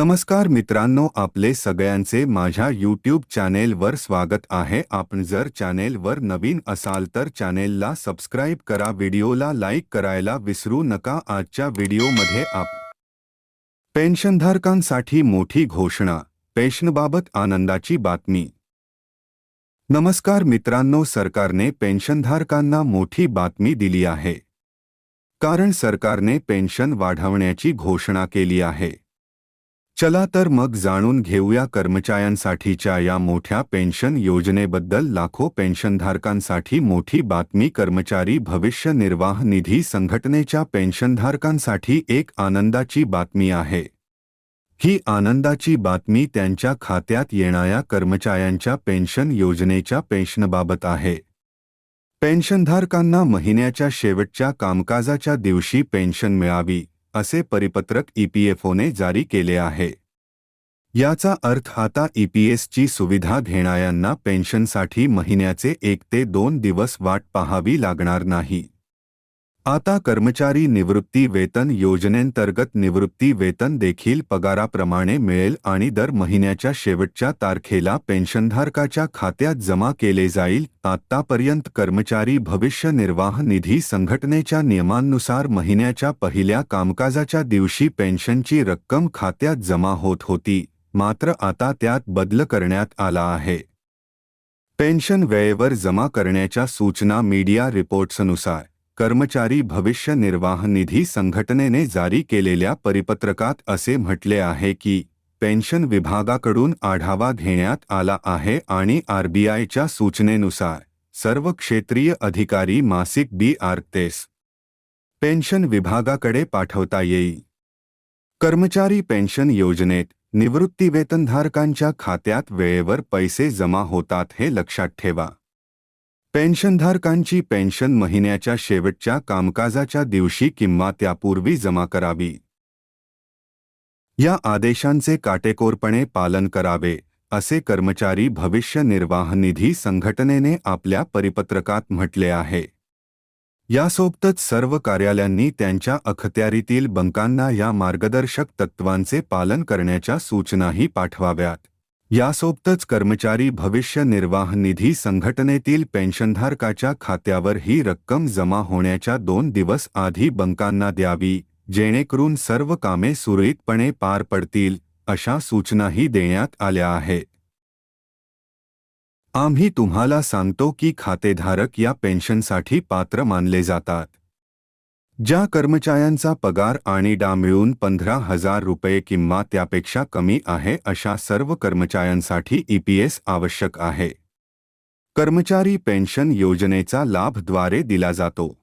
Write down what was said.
नमस्कार मित्रांनो आपले सगळ्यांचे माझ्या यूट्यूब चॅनेलवर स्वागत आहे. आपण जर चॅनेलवर नवीन असाल तर चॅनेलला सबस्क्राईब करा व्हिडिओला लाईक करायला विसरू नका. आजच्या व्हिडिओमध्ये आप पेन्शनधारकांसाठी मोठी घोषणा पेन्शनबाबत आनंदाची बातमी. नमस्कार मित्रांनो सरकारने पेन्शनधारकांना मोठी बातमी दिली आहे. कारण सरकारने पेन्शन वाढवण्याची घोषणा केली आहे. चला तर मग जाणून घेऊया कर्मचाऱ्यांसाठीच्या या मोठ्या पेन्शन योजनेबद्दल लाखो पेन्शनधारकांसाठी मोठी बातमी. कर्मचारी भविष्य निर्वाह निधी संघटनेच्या पेन्शनधारकांसाठी एक आनंदाची बातमी आहे. ही आनंदाची बातमी त्यांच्या खात्यात येणाऱ्या कर्मचाऱ्यांच्या पेन्शन योजनेच्या पेन्शनबाबत आहे. पेन्शनधारकांना महिन्याच्या शेवटच्या कामकाजाच्या दिवशी पेन्शन मिळावी. असे परिपत्रक ईपीएफओने जारी केले आहे. याचा अर्थ आता ईपीएसची सुविधा घेणाऱ्यांना पेन्शनसाठी महिन्याचे एक ते दोन दिवस वाट पाहावी लागणार नाही. आता कर्मचारी निवृत्ती वेतन योजनेंतर्गत निवृत्ती वेतन देखील पगाराप्रमाणे मिळेल आणि दर महिन्याच्या शेवटच्या तारखेला पेन्शनधारकाच्या खात्यात जमा केले जाईल. आत्तापर्यंत कर्मचारी भविष्य निर्वाह निधी संघटनेच्या नियमांनुसार महिन्याच्या पहिल्या कामकाजाच्या दिवशी पेन्शनची रक्कम खात्यात जमा होत होती. मात्र आता त्यात बदल करण्यात आला आहे. पेन्शन वेळेवर जमा करण्याच्या सूचना मीडिया रिपोर्ट्सनुसार कर्मचारी भविष्य निर्वाह निधी संघटनेने जारी केलेल्या परिपत्रकात असे म्हटले आहे की पेन्शन विभागाकडून आढावा घेण्यात आला आहे आणि आरबीआयच्या सूचनेनुसार सर्व क्षेत्रीय अधिकारी मासिक बी आर तेस पेन्शन विभागाकडे पाठवता येईल. कर्मचारी पेन्शन योजनेत निवृत्तीवेतनधारकांच्या खात्यात वेळेवर पैसे जमा होतात हे लक्षात ठेवा. पेन्शनधारकांची पेन्शन महिन्याच्या शेवटच्या कामकाजाच्या दिवशी किंवा त्यापूर्वी जमा करावी. या आदेशांचे काटेकोरपणे पालन करावे असे कर्मचारी भविष्य निर्वाह निधी संघटनेने आपल्या परिपत्रकात म्हटले आहे. यासोबतच सर्व कार्यालयांनी त्यांच्या अखत्यारीतील बंकांना या मार्गदर्शक तत्वांचे पालन करण्याच्या सूचनाही पाठवाव्यात. यासोबतच कर्मचारी भविष्य निर्वाह निधी संघटनेतील पेन्शनधारकाच्या खात्यावर ही रक्कम जमा होण्याच्या दोन दिवस आधी बंकांना द्यावी जेणेकरून सर्व कामे सुरळीतपणे पार पडतील अशा सूचनाही देण्यात आल्या आहेत. आम्ही तुम्हाला सांगतो की खातेधारक या पेन्शनसाठी पात्र मानले जातात. ज्या कर्मचाऱ्यांचा पगार आणि डा मिळून पंधरा हजार रुपये किंवा त्यापेक्षा कमी आहे अशा सर्व कर्मचाऱ्यांसाठी ईपीएस आवश्यक आहे. कर्मचारी पेन्शन योजनेचा लाभद्वारे दिला जातो.